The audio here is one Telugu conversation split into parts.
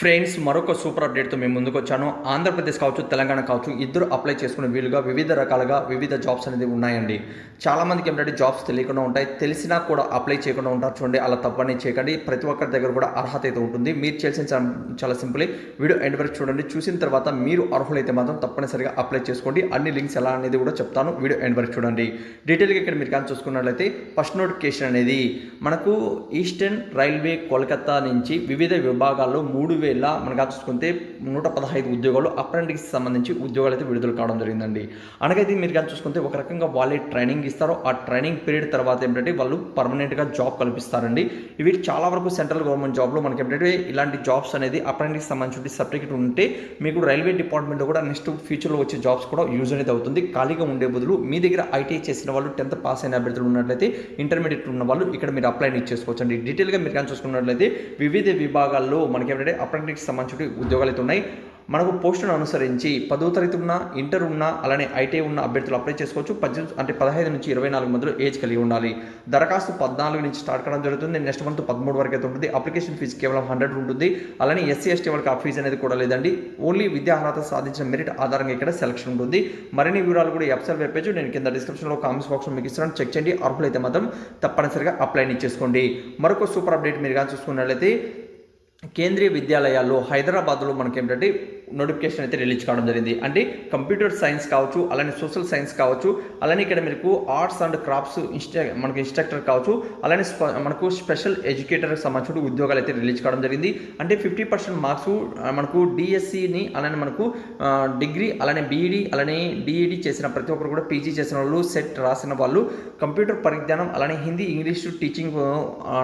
ఫ్రెండ్స్ మరొక సూపర్ అప్డేట్తో మేము ముందుకు వచ్చాను. ఆంధ్రప్రదేశ్ కావచ్చు తెలంగాణ కావచ్చు ఇద్దరు అప్లై చేసుకునే వీలుగా వివిధ రకాలుగా వివిధ జాబ్స్ అనేది ఉన్నాయండి. చాలామందికి ఏంటంటే జాబ్స్ తెలియకుండా ఉంటాయి. తెలిసినా కూడా అప్లై చేయకుండా ఉంటారు. చూడండి అలా తప్పని చేయకండి. ప్రతి ఒక్కరి దగ్గర కూడా అర్హత అయితే ఉంటుంది. మీరు చేసిన చాలా సింపుల్. వీడియో ఎండ్ వరకు చూడండి. చూసిన తర్వాత మీరు అర్హులైతే మాత్రం తప్పనిసరిగా అప్లై చేసుకోండి. అన్ని లింక్స్ ఎలా అనేది కూడా చెప్తాను. వీడియో ఎండ్ వరకు చూడండి. డీటెయిల్గా ఇక్కడ మీరు కానీ చూసుకున్నట్లయితే ఫస్ట్ నోటిఫికేషన్ అనేది మనకు ఈస్టర్న్ రైల్వే కోల్కతా నుంచి వివిధ విభాగాల్లో మూడు వేల మనకు చూసుకుంటే నూట పదహైదు ఉద్యోగాలు అప్రెంటిస్ సంబంధించి ఉద్యోగాలు అయితే విడుదల కావడం జరిగిందండి. అనగా ఇది మీరు కానీ చూసుకుంటే ఒక రకంగా వాళ్ళే ట్రైనింగ్ ఇస్తారో ఆ ట్రైనింగ్ పీరియడ్ తర్వాత ఏంటంటే వాళ్ళు పర్మనెంట్గా జాబ్ కల్పిస్తారండి. ఇవి చాలా వరకు సెంట్రల్ గవర్నమెంట్ జాబ్లో మనకి ఏంటంటే ఇలాంటి జాబ్స్ అనేది అప్రెంటిస్ సంబంధించి సర్టిఫికేట్ ఉంటే మీకు రైల్వే డిపార్ట్మెంట్లో కూడా నెక్స్ట్ ఫ్యూచర్లో వచ్చే జాబ్స్ కూడా యూజ్ అనేది అవుతుంది. ఖాళీగా ఉండే బదులు మీ దగ్గర ఐటీఐ చేసిన వాళ్ళు టెన్త్ పాస్ అయిన అభ్యర్థులు ఉన్నట్లయితే ఇంటర్మీడియట్ ఉన్న వాళ్ళు ఇక్కడ మీరు అప్లై చేసుకోవచ్చు అండి డీటెయిల్గా మీరు కానీ చూసుకున్నట్లయితే వివిధ విభాగాల్లో మనకి ఏంటంటే అప్రెంటిస్ సంబంధించి ఉద్యోగాలు అయితే ఉన్నాయి. మనకు పోస్టును అనుసరించి పదో తరగతి ఉన్న ఇంటర్ ఉన్న అలానే ఐటీఐ ఉన్న అభ్యర్థులు అప్లై చేసుకోవచ్చు. పద్దెనిమిది అంటే పదహైదు నుంచి ఇరవై నాలుగు మధ్యలో ఏజ్ కలిగి ఉండాలి. దరఖాస్తు పద్నాలుగు నుంచి స్టార్ట్ కావడం జరుగుతుంది. నెక్స్ట్ మంత్ పదమూడు వరకు అయితే ఉంటుంది. అప్లికేషన్ ఫీజు కేవలం హండ్రెడ్ ఉంటుంది. అలానే ఎస్సీ ఎస్టీ వాళ్ళకి ఆ ఫీజు అనేది కూడా లేదండి. ఓన్లీ విద్యా అర్హత సాధించిన మెరిట్ ఆధారంగా ఇక్కడ సెలక్షన్ ఉంటుంది. మరిన్ని వివరాలు కూడా ఎఫ్సెల్ వెబ్ పేజ్ నేను కింద డిస్క్రిప్షన్లో కామెంట్స్ బాక్స్లో మీకు ఇస్తాను చెక్ చేయండి. అర్హులైతే మాత్రం తప్పనిసరిగా అప్లై చేసుకోండి మరొక సూపర్ అప్డేట్ మీరు కానీ చూసుకున్నట్లయితే కేంద్రీయ విద్యాలయాల్లో హైదరాబాద్లో మనకేంటంటే నోటిఫికేషన్ అయితే రిలీజ్ కావడం జరిగింది. అంటే కంప్యూటర్ సైన్స్ కావచ్చు అలానే సోషల్ సైన్స్ కావచ్చు అలానే ఇక్కడ మీకు ఆర్ట్స్ అండ్ క్రాఫ్ట్స్ ఇన్స్టా మనకు ఇన్స్ట్రక్టర్ కావచ్చు అలానే స్ప- మనకు స్పెషల్ ఎడ్యుకేటర్ సంబంధించిన ఉద్యోగాలు అయితే రిలీజ్ కావడం జరిగింది. అంటే ఫిఫ్టీ పర్సెంట్ మార్క్స్ మనకు డిఎస్సిని అలానే మనకు డిగ్రీ అలానే బీఈడి అలానే డిఈడి చేసిన ప్రతి ఒక్కరు కూడా పీజీ చేసిన వాళ్ళు సెట్ రాసిన వాళ్ళు కంప్యూటర్ పరిజ్ఞానం అలానే హిందీ ఇంగ్లీష్ టీచింగ్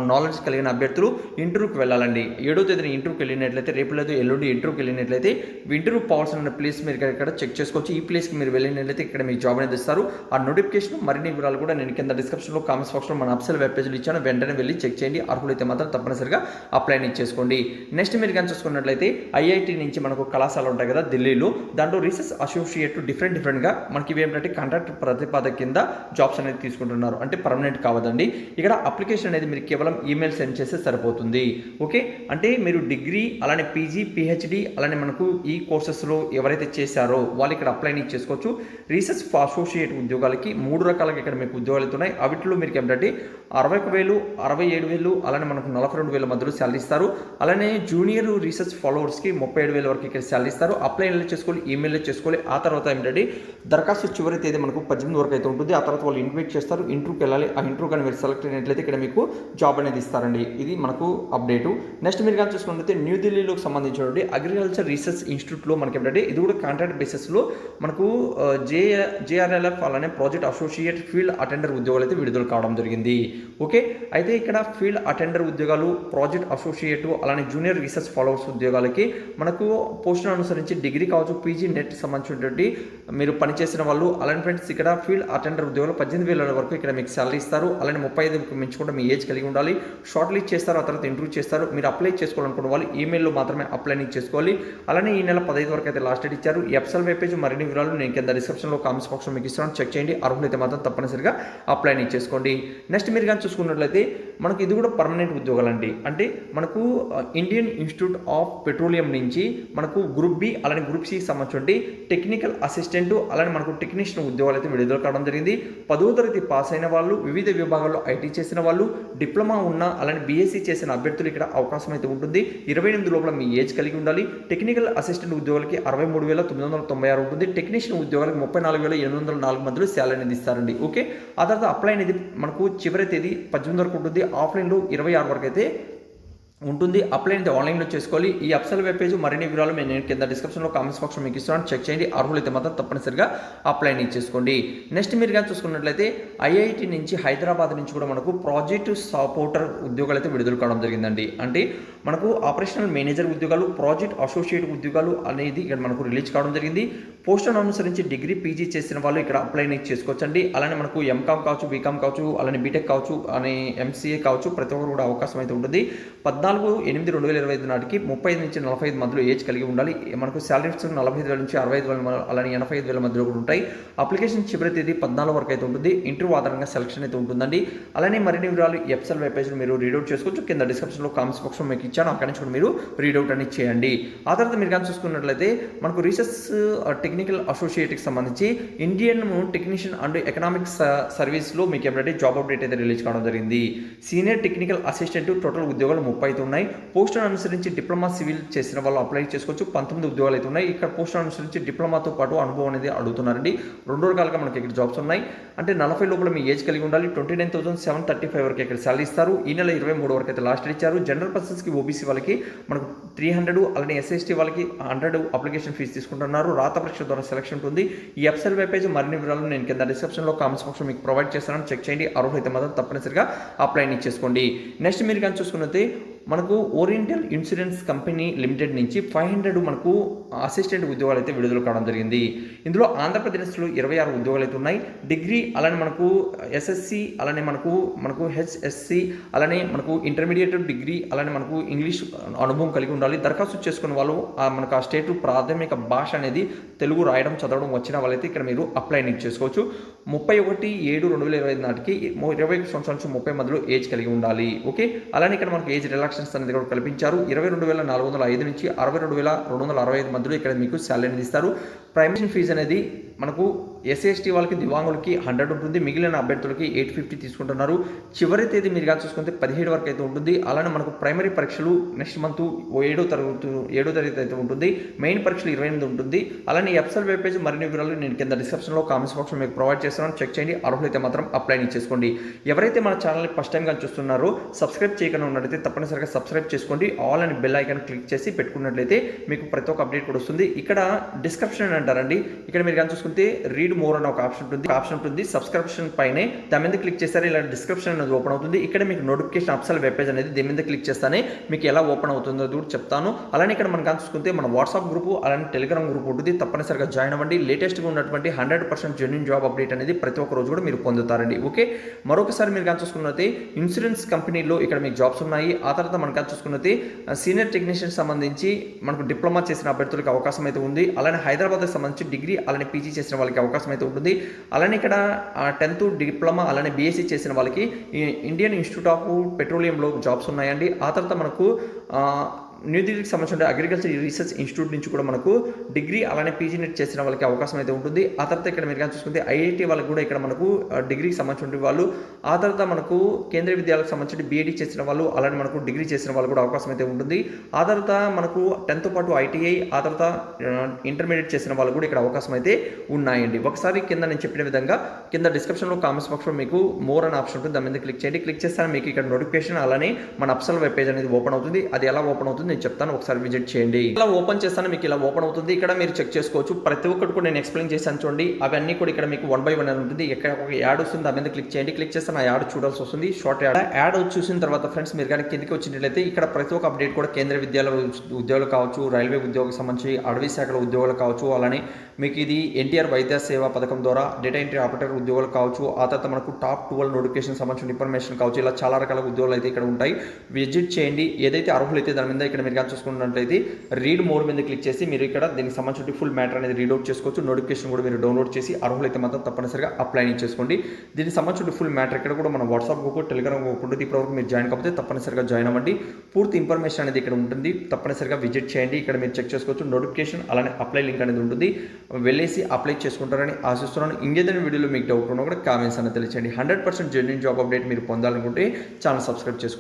నాలెడ్జ్ కలిగిన అభ్యర్థులు ఇంటర్వ్యూకి వెళ్ళాలండి. ఏడో తేదీన ఇంటర్వ్యూకి వెళ్ళినట్లయితే రేపు లేదు ఎల్లుండి ఇంటర్వ్యూకి వెళ్ళినట్లయితే ఇంటర్వ్యూ పోవాల్సిన ప్లేస్ మీరు ఇక్కడ చెక్ చేసుకోవచ్చు. ఈ ప్లేస్కి మీరు వెళ్ళినట్లయితే ఇక్కడ మీ జాబ్ అనేది ఇస్తారు. ఆ నోటిఫికేషన్ మరిన్ని వివరాలు కూడా నేను కింద డిస్క్రిప్షన్లో కామెంట్స్ బాక్స్లో మన అప్సల్ వెబ్ పేజ్లో ఇచ్చాను. వెంటనే వెళ్ళి చెక్ చేయండి. అర్హులైతే మాత్రం తప్పనిసరిగా అప్లై చేసుకోండి. నెక్స్ట్ మీరు కానీ చూసుకున్నట్లయితే ఐఐటి నుంచి మనకు కళాశాల ఉంటాయి కదా ఢిల్లీలో. దాంట్లో రీసెర్చ్ అసోసియేట్ డిఫరెంట్ డిఫరెంట్గా మనకి ఇవి ఏంటంటే కాంట్రాక్ట్ ప్రతిపాదక కింద జాబ్స్ అనేది తీసుకుంటున్నారు. అంటే పర్మనెంట్ కావదండి ఇక్కడ అప్లికేషన్ అనేది మీరు కేవలం ఈమెయిల్ సెండ్ చేస్తే సరిపోతుంది. ఓకే అంటే మీరు డిగ్రీ అలానే పీజీ పిహెచ్డి అలానే మనకు ఈ కోర్సెస్లో ఎవరైతే చేశారో వాళ్ళు ఇక్కడ అప్లైని చేసుకోవచ్చు. రీసెర్చ్ అసోసియేట్ ఉద్యోగాలకి మూడు రకాలుగా ఇక్కడ మీకు ఉద్యోగాలు అవుతున్నాయి ఉన్నాయి అవిట్లో మీరు ఏంటంటే అరవై ఒక వేలు అరవై ఏడు వేలు అలానే మనకు నలభై రెండు వేల మధ్యలో శాలరీ ఇస్తారు. అలానే జూనియర్ రీసెర్చ్ ఫాలోవర్స్కి ముప్పై ఏడు వేల వరకు ఇక్కడ శాలరీ ఇస్తారు. అప్లై చేసుకోవాలి ఈమెయిల్లో చేసుకోవాలి. ఆ తర్వాత ఏంటంటే దరఖాస్తు చివరి తేదీ మనకు పద్దెనిమిది వరకు అయితే ఉంటుంది. ఆ తర్వాత వాళ్ళు ఇన్వైట్ చేస్తారు. ఇంటర్వ్యూకి వెళ్ళాలి. ఆ ఇంటర్వ్యూ కానీ మీరు సెలెక్ట్ అయినట్లయితే ఇక్కడ మీకు జాబ్ అనేది ఇస్తారండి. ఇది మనకు అప్డేటు. నెక్స్ట్ మీరు కానీ చూసుకున్నట్లయితే న్యూఢిల్లీలోకి సంబంధించినటువంటి అగ్రికల్చర్ రీసెర్చ్ ఇన్స్టిట్యూట్లో మనకి ఏంటంటే ఇది కూడా కాంట్రాక్ట్ బేసిస్లో మనకు జే జేఆర్ఎల్ఎఫ్ అలానే ప్రాజెక్ట్ అసోసియేట్ ఫీల్డ్ అటెండర్ ఉద్యోగాలు అయితే విడుదల కావడం జరిగింది. ఓకే అయితే ఇక్కడ ఫీల్డ్ అటెండర్ ఉద్యోగాలు ప్రాజెక్ట్ అసోసియేట్ అలానే జూనియర్ రీసెర్చ్ ఫాలోవర్స్ ఉద్యోగాలకి మనకు పోస్టును అనుసరించి డిగ్రీ కావచ్చు పీజీ నెట్ సంబంధించినటువంటి మీరు పనిచేసిన వాళ్ళు అలానే ఫ్రెండ్స్ ఇక్కడ ఫీల్డ్ అటెండర్ ఉద్యోగాలు పద్దెనిమిది వేల వరకు ఇక్కడ మీకు శాలరీ ఇస్తారు. అలానే ముప్పై ఐదు మించకుండా మీ ఏజ్ కలిగి ఉండాలి. షార్ట్ లిస్ట్ చేస్తారు ఆ తర్వాత ఇంటర్వ్యూ చేస్తారు. మీరు అప్లై చేసుకోవాలనుకున్న వాళ్ళు ఈమెయిల్లో మాత్రమే అప్లై చేసుకోవాలి. అలానే ఈ నెల పదహైదు వరకు అయితే లాస్ట్ డేట్ ఇచ్చారు. ఎప్సల్ ఎఫ్సల్ వెబ్ పేజ్ మరిన్ని వివరాలు నేను కింద డిస్క్రిప్షన్లో కామెంట్స్ బాక్స్లో మీకు ఇస్తున్నాను చెక్ చేయండి. అర్హులైతే మాత్రం తప్పనిసరిగా అప్లై చేసుకోండి. నెక్స్ట్ మీరు కానీ చూసుకున్నట్లయితే మనకు ఇది కూడా పర్మనెంట్ ఉద్యోగాలు అండి అంటే మనకు ఇండియన్ ఇన్స్టిట్యూట్ ఆఫ్ పెట్రోలియం నుంచి మనకు గ్రూప్ బి అలానే గ్రూప్ సికి సంబంధించి టెక్నికల్ అసిస్టెంట్ అలానే మనకు టెక్నీషియన్ ఉద్యోగాలు అయితే విడుదల కావడం జరిగింది. పదో తరగతి పాస్ అయిన వాళ్ళు వివిధ విభాగాల్లో ఐటీ చేసిన వాళ్ళు డిప్లొమా ఉన్న అలానే బీఎస్సీ చేసిన అభ్యర్థులు ఇక్కడ అవకాశం అయితే ఉంటుంది. ఇరవై ఎనిమిది లోపల మీ ఏజ్ కలిగి ఉండాలి. టెక్నికల్ అసిస్టెంట్ ఉద్యోగాలకి అరవై మూడు వేల తొమ్మిది వందల తొంభై ఆరు ఉంటుంది. టెక్నీషియన్ ఉద్యోగాలకు ముప్పై నాలుగు వేల ఎనిమిది వందల నాలుగు మందిలో శాలరీ అనేది ఇస్తారండి. ఓకే? ఆ తర్వాత అప్లై అనేది మనకు చివరి తేదీ పద్దెనిమిది వరకు ఉంటుంది. ఆఫ్లైన్లో ఇరవై ఆరు వరకు అయితే ఉంటుంది. అప్లై అయితే ఆన్లైన్లో చేసుకోవాలి. ఈ అప్సల్ వెబ్ పేజ్ మరిన్ని వివరాలు నేను కింద డిస్క్రిప్షన్లో కామెంట్స్ బాక్స్లో మీకు ఇస్తున్నాను. చెక్ చేయండి. అర్హులైతే మాత్రం తప్పనిసరిగా అప్లై చేసుకోండి. నెక్స్ట్ మీరు కానీ చూసుకున్నట్లయితే ఐఐటి నుంచి హైదరాబాద్ నుంచి కూడా మనకు ప్రాజెక్ట్ సపోర్టర్ ఉద్యోగాలు అయితే విడుదల కావడం జరిగిందండి. అంటే మనకు ఆపరేషనల్ మేనేజర్ ఉద్యోగాలు ప్రాజెక్ట్ అసోసియేట్ ఉద్యోగాలు అనేది ఇక్కడ మనకు రిలీజ్ కావడం జరిగింది. పోస్టును అనుసరించి డిగ్రీ పీజీ చేసిన వాళ్ళు ఇక్కడ అప్లై అనేది చేసుకోవచ్చండి. అలానే మనకు ఎంకామ్ కావచ్చు బీకామ్ కావచ్చు అలానే బీటెక్ కావచ్చు అనే ఎంసీఏ కావచ్చు ప్రతి ఒక్కరు కూడా అవకాశం అయితే ఉంటుంది. పద్నాలుగు ఎనిమిది రెండు వేల ఇరవై ఐదు నాటికి ముప్పై ఐదు నుంచి నలభై ఐదు మధ్యలో ఏజ్ కలిగి ఉండాలి. మనకు శాలరీస్ నలభై ఐదు వేల నుంచి అరవై ఐదు వేల అలానే ఎనభై ఐదు వేల మధ్యలో కూడా ఉంటాయి. అప్లికేషన్ చివరి తేదీ పద్నాలుగు వరకు అయితే ఉంటుంది. ఇంటర్వ్యూ ఆధారంగా సెలక్షన్ అయితే ఉంటుందండి. అలానే మరిన్ని వివరాలు ఎఫ్సెల్ వెబ్ మీరు రీడౌట్ చేసుకోవచ్చు. కింద డిస్క్రిప్షన్లో కామెంట్స్ బాక్స్లో మీకు ఇచ్చాను అక్కడి నుంచి కూడా మీరు రీడౌట్ అనేది చేయండి. ఆ తర్వాత మీరు కానీ చూసుకున్నట్లయితే మనకు రీసెర్చ్ టెక్నికల్ అసోసియేట్కి సంబంధించి ఇండియన్ టెక్నీషియన్ అండ్ ఎకనామిక్స్ సర్వీస్లో మీకు ఏంటంటే జాబ్ అప్డేట్ అయితే రిలీజ్ కావడం జరిగింది సీనియర్ టెక్నికల్ అసిస్టెంట్ టోటల్ ఉద్యోగాలు ముప్పై అయితే ఉన్నాయి. పోస్టును అనుసరించి డిప్లొమా సివిల్ చేసిన వాళ్ళు అప్లై చేసుకోవచ్చు. పంతొమ్మిది ఉద్యోగాలు అయితే ఉన్నాయి. ఇక్కడ పోస్టును అనుసరించి డిప్లొమాతో పాటు అనుభవం అనేది అడుగుతున్నారండి. రెండు రకాలుగా మనకి ఇక్కడ జాబ్స్ ఉన్నాయి. అంటే నలభై లోపల మీ ఏజ్ కలిగి ఉండాలి. Twenty nine thousand seven thirty five వరకు ఇక్కడ సాలరీ ఇస్తారు. ఈ నెల ఇరవై మూడు వరకు అయితే లాస్ట్ ఇచ్చారు. జనరల్ పర్సన్స్కి ఓబీసీ వాళ్ళకి మనకు త్రీ హండ్రెడ్ అలానే ఎస్ఎస్టీ వాళ్ళకి హండ్రెడ్ అప్లికేషన్ ఫీజు తీసుకుంటున్నారు. రాత పరీక్ష ద్వారా సెలక్షన్ ఉంటుంది. ఈ వెబ్సైట్ వెబ్ పేజ్ మరిన్ని వివరాలు నేను కింద డిస్క్రిప్షన్లో కామెంట్స్ బాక్స్లో మీకు ప్రొవైడ్ చేస్తాను. చెక్ చేయండి. అర్హులైతే మాత్రం తప్పనిసరిగా అప్లైని చేసుకోండి. నెక్స్ట్ మీరు కానీ చూసుకున్నది మనకు ఓరియంటల్ ఇన్సూరెన్స్ కంపెనీ లిమిటెడ్ నుంచి ఫైవ్ హండ్రెడ్ మనకు అసిస్టెంట్ ఉద్యోగాలు అయితే విడుదల కావడం జరిగింది. ఇందులో ఆంధ్రప్రదేశ్లో ఇరవై ఆరు ఉద్యోగాలు అయితే ఉన్నాయి. డిగ్రీ అలానే మనకు ఎస్ఎస్సి అలానే మనకు మనకు హెచ్ఎస్సి అలానే మనకు ఇంటర్మీడియట్ డిగ్రీ అలానే మనకు ఇంగ్లీష్ అనుభవం కలిగి ఉండాలి. దరఖాస్తు చేసుకున్న వాళ్ళు మనకు ఆ స్టేట్ ప్రాథమిక భాష అనేది తెలుగు రాయడం చదవడం వచ్చిన వాళ్ళైతే ఇక్కడ మీరు అప్లై చేసుకోవచ్చు. ముప్పై ఒకటి ఏడు రెండు వేల ఇరవై ఐదు నాటికి ఇరవై సంవత్సరాల నుంచి ముప్పై మధ్యలో ఏజ్ కలిగి ఉండాలి. ఓకే అలానే ఇక్కడ మనకు ఏజ్ రిలాక్స్ రిలాక్సెన్స్ అనేది కూడా కల్పించారు. ఇరవై రెండు వేల నాలుగు వందల ఐదు నుంచి అరవై రెండు వేల రెండు వందల అరవై ఐదు మధ్యలో ఇక్కడ మీకు శాలరీ అనేది ఇస్తారు. ప్రైమేషన్ ఫీజు అనేది మనకు ఎస్సీ ఎస్టీ వాళ్ళకి దివాంగులకి హండ్రెడ్ ఉంటుంది. మిగిలిన అభ్యర్థులకి ఎయిట్ ఫిఫ్టీ తీసుకుంటున్నారు. చివరి తేదీ మీరు కానీ చూసుకుంటే పదిహేడు వరకు అయితే ఉంటుంది. అలానే మనకు ప్రైమరీ పరీక్షలు నెక్స్ట్ మంత్ ఏడో తరగతి ఏడో తరగతి అయితే ఉంటుంది. మెయిన్ పరీక్షలు ఇరవై ఎనిమిది ఉంటుంది. అలానే ఎఫ్సెల్ వెబ్ పేజ్ మరిన్ని వివరాలు నేను కింద డిస్క్రిప్షన్లో కామెంట్స్ బాక్స్లో మీకు ప్రొవైడ్ చేస్తున్నాను. చెక్ చేయండి. అర్హులైతే మాత్రం అప్లై చేసుకోండి ఎవరైతే మన ఛానల్ని ఫస్ట్ టైం కానీ చూస్తున్నారో సబ్స్క్రైబ్ చేయకుండా ఉన్నట్లయితే తప్పనిసరిగా సబ్స్క్రైబ్ చేసుకోండి. All and bell icon click చేసి పెట్టుకున్నట్లయితే మీకు ప్రతి ఒక్క అప్డేట్ కూడా వస్తుంది. ఇక్కడ డిస్క్రిప్షన్ అంటారండి. ఇక్కడ మీరు కానీ చూసుకుంటే రీడ్ మోర్ అని ఒక ఆప్షన్ ఉంటుంది. ఆప్షన్ ఉంటుంది. సబ్స్క్రిప్షన్ పైనే దాని మీద క్లిక్ చేస్తారు ఇలా డిస్క్రిప్షన్ అనేది ఓపెన్ అవుతుంది. ఇక్కడ మీకు నోటిఫికేషన్ అప్సల్ వెబ్ పేజ్ అనేది దీని మీద క్లిక్ చేస్తానే మీకు ఎలా ఓపెన్ అవుతుందో కూడా చెప్తాను. అలానే ఇక్కడ మనం కానీ చూసుకుంటే మన వాట్సాప్ గ్రూప్ అలానే టెలిగ్రామ్ గ్రూప్ ఉంటుంది. తప్పనిసరిగా జాయిన్ అవ్వండి. లేటెస్ట్గా ఉన్నటువంటి hundred percent genuine job update అనేది ప్రతి ఒక్క రోజు కూడా మీరు పొందుతారండి. ఓకే మరొకసారి మీరు కానీ చూసుకున్నట్లయితే ఇన్సూరెన్స్ కంపెనీలో ఇక్కడ మీకు జాబ్స్ ఉన్నాయి. ఆ తర్వాత మనం కానీ చూసుకున్నట్లయితే సీనియర్ టెక్నీషియన్ సంబంధించి మనకు డిప్లొమా చేసిన అభ్యర్థులకు అవకాశం అయితే ఉంది. అలానే హైదరాబాద్కి సంబంధించి డిగ్రీ అలానే పీజీ చేసిన వాళ్ళకి అవకాశం అయితే ఉంటుంది. అలానే ఇక్కడ టెన్త్ డిప్లొమా అలానే బీఎస్సీ చేసిన వాళ్ళకి ఇండియన్ ఇన్స్టిట్యూట్ ఆఫ్ పెట్రోలియంలో జాబ్స్ ఉన్నాయండి. ఆ తర్వాత మనకు న్యూఢిల్లీకి సంబంధించిన అగ్రికల్చర్ రీసెర్చ్ ఇన్స్టిట్యూట్ నుంచి కూడా మనకు డిగ్రీ అలానే పీజీ నెట్ చేసిన వాళ్ళకి అవకాశం అయితే ఉంటుంది. ఆ తర్వాత ఇక్కడ మీరు కానీ చూసుకుంటే ఐఐటి వాళ్ళకి కూడా ఇక్కడ మనకు డిగ్రీకి సంబంధించిన వాళ్ళు ఆ తర్వాత మనకు కేంద్రీయ విద్యాలకు సంబంధించి బీఈడీ చేసిన వాళ్ళు అలానే మనకు డిగ్రీ చేసిన వాళ్ళు కూడా అవకాశం అయితే ఉంటుంది. ఆ తర్వాత మనకు టెన్త్ పాటు ఐటీఐ ఆ తర్వాత ఇంటర్మీడియట్ చేసిన వాళ్ళు కూడా ఇక్కడ అవకాశం అయితే ఉన్నాయండి. ఒకసారి కింద నేను చెప్పిన విధంగా కింద డిస్క్రిప్షన్లో కామెంట్స్ బాక్స్లో మీకు మోర్ అనే ఆప్షన్ ఉంటుంది. దాని మీద క్లిక్ చేయండి. క్లిక్ చేస్తాను మీకు ఇక్కడ నోటిఫికేషన్ అలానే మన అప్సల్ వెబ్ పేజ్ అనేది ఓపెన్ అవుతుంది. అది ఎలా ఓపెన్ అవుతుంది నేను చెప్తాను. ఒకసారి విజిట్ చేయండి. ఇలా ఓపెన్ చేస్తాను మీకు ఇలా ఓపెన్ అవుతుంది. ఇక్కడ మీరు చెక్ చేసుకోవచ్చు. ప్రతి ఒక్కటి కూడా నేను ఎక్స్ప్లెయిన్ చేశాను చూడండి. అవన్నీ కూడా ఇక్కడ మీకు వన్ బై వన్ అని ఉంటుంది. ఇక్కడ ఒక యాడ్ వస్తుంది దాని మీద క్లిక్ చేయండి. క్లిక్ చేస్తాను నా యాడ్ చూడాల్సి వస్తుంది. Short add. యాడ్ చూసిన తర్వాత ఫ్రెండ్స్ మీరు కానీ కిందకి వచ్చినట్లయితే ఇక్కడ ప్రతి ఒక్క అప్డేట్ కూడా కేంద్ర విద్యాలయ ఉద్యోగాలు కావచ్చు రైల్వే ఉద్యోగం సంబంధించి అడవి శాఖల ఉద్యోగాలు కావచ్చు అలానే మీకు ఇది ఎన్టీఆర్ వైద్య సేవా పథకం ద్వారా డేటా ఎంట్రీ ఆపరేటర్ ఉద్యోగాలు కావచ్చు ఆ తర్వాత మనకు టాప్ ట్వెల్వ్ నోటిఫికేషన్ సంబంధించిన ఇన్ఫర్మేషన్ కావచ్చు ఇలా చాలా రకాల ఉద్యోగాలు అయితే ఇక్కడ ఉంటాయి. విజిట్ చేయండి. ఏదైతే అర్హులైతే దాని మీద ఇక్కడ మీరు కానీ చూసుకున్నట్లయితే రీడ్ మోర్ మీద క్లిక్ చేసి మీరు ఇక్కడ దీనికి సంబంధించిన ఫుల్ మ్యాటర్ అనేది రీడౌట్ చేసుకోవచ్చు. నోటిఫికేషన్ కూడా మీరు డౌన్లోడ్ చేసి అర్హులైతే మాత్రం తప్పనిసరిగా అప్లై చేసుకోండి. దీనికి సంబంధించిన ఫుల్ మ్యాటర్ ఇక్కడ కూడా మన వాట్సాప్ గ్రూప్ టెలిగ్రామ్ గ్రూప్ ఉంటుంది. ఇప్పటివరకు మీరు జాయిన్ కాకపోతే తప్పనిసరిగా జాయిన్ అవ్వండి. పూర్తి ఇన్ఫర్మేషన్ అనేది ఇక్కడ ఉంటుంది. తప్పనిసరిగా విజిట్ చేయండి. ఇక్కడ మీరు చెక్ చేసుకోవచ్చు. నోటిఫికేషన్ అలానే అప్లై లింక్ అనేది ఉంటుంది. వెళ్ళేసి అప్లై చేసుకుంటారని ఆశిస్తున్నాను. ఇంకేదైనా వీడియోలో మీకు డౌట్ ఉన్నా కూడా కామెంట్స్ అనేది తెలియచేయండి. Hundred percent genuine job update మీరు పొందాలనుకుంటే ఛానల్ సబ్స్క్రైబ్ చేసుకోండి.